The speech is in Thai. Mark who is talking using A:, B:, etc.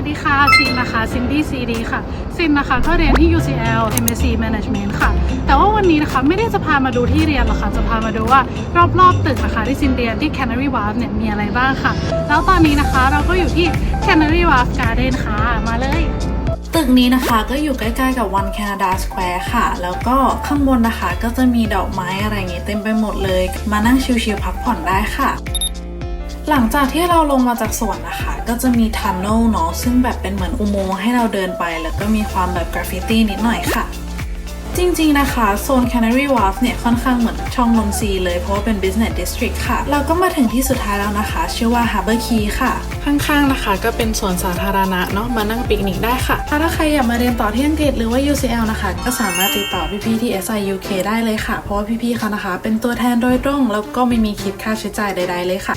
A: วัสดีค่ะซินนะคะซินดี้ซีดีค่ะซินนะคะก็เรียนที่ UCL MSc Management ค่ะ แต่ว่าวันนี้นะคะไม่ได้จะพามาดูที่เรียนหรอกค่ะ จะพามาดูว่ารอบๆตึกนะคะที่ซินเรียนที่ Canary Wharf เนี่ยมีอะไรบ้างค่ะ แล้วตอนนี้นะคะเราก็อยู่ที่ Canary Wharf Garden ค่ะมาเลย
B: ตึกนี้นะคะก็อยู่ใกล้ๆกับ One Canada Square ค่ะ แล้วก็ข้างบนนะคะก็จะมีดอกไม้อะไรอย่างงี้เต็มไปหมดเลย มานั่งชิลๆพักผ่อนได้ค่ะ หลังจากที่เราลงมาจากสวนนะคะ ก็จะมีทันเนลเนาะซึ่งแบบเป็นเหมือนอุโมงค์ให้เราเดินไป แล้วก็มีความแบบกราฟฟิตี้นิดหน่อยค่ะ จริงๆนะคะ โซน Canary Wharf เนี่ยค่อนข้างเหมือนช่องนนทรีเลยเพราะว่าเป็น business district ค่ะ เราก็มาถึงที่สุดท้ายแล้วนะคะ ชื่อว่า Harbor Key ค่ะ ข้างๆนะคะ ก็เป็นสวนสาธารณะเนาะมานั่งปิกนิกได้ค่ะ ถ้าใครอยากมาเรียนต่อที่อังกฤษหรือว่า UCL นะคะ ก็สามารถติดต่อพี่ๆที่ SIUK ได้เลยค่ะ เพราะว่าพี่ๆเขานะคะ เป็นตัวแทนโดยตรงแล้วก็ไม่มีคิดค่าใช้จ่ายใด ๆ เลยค่ะ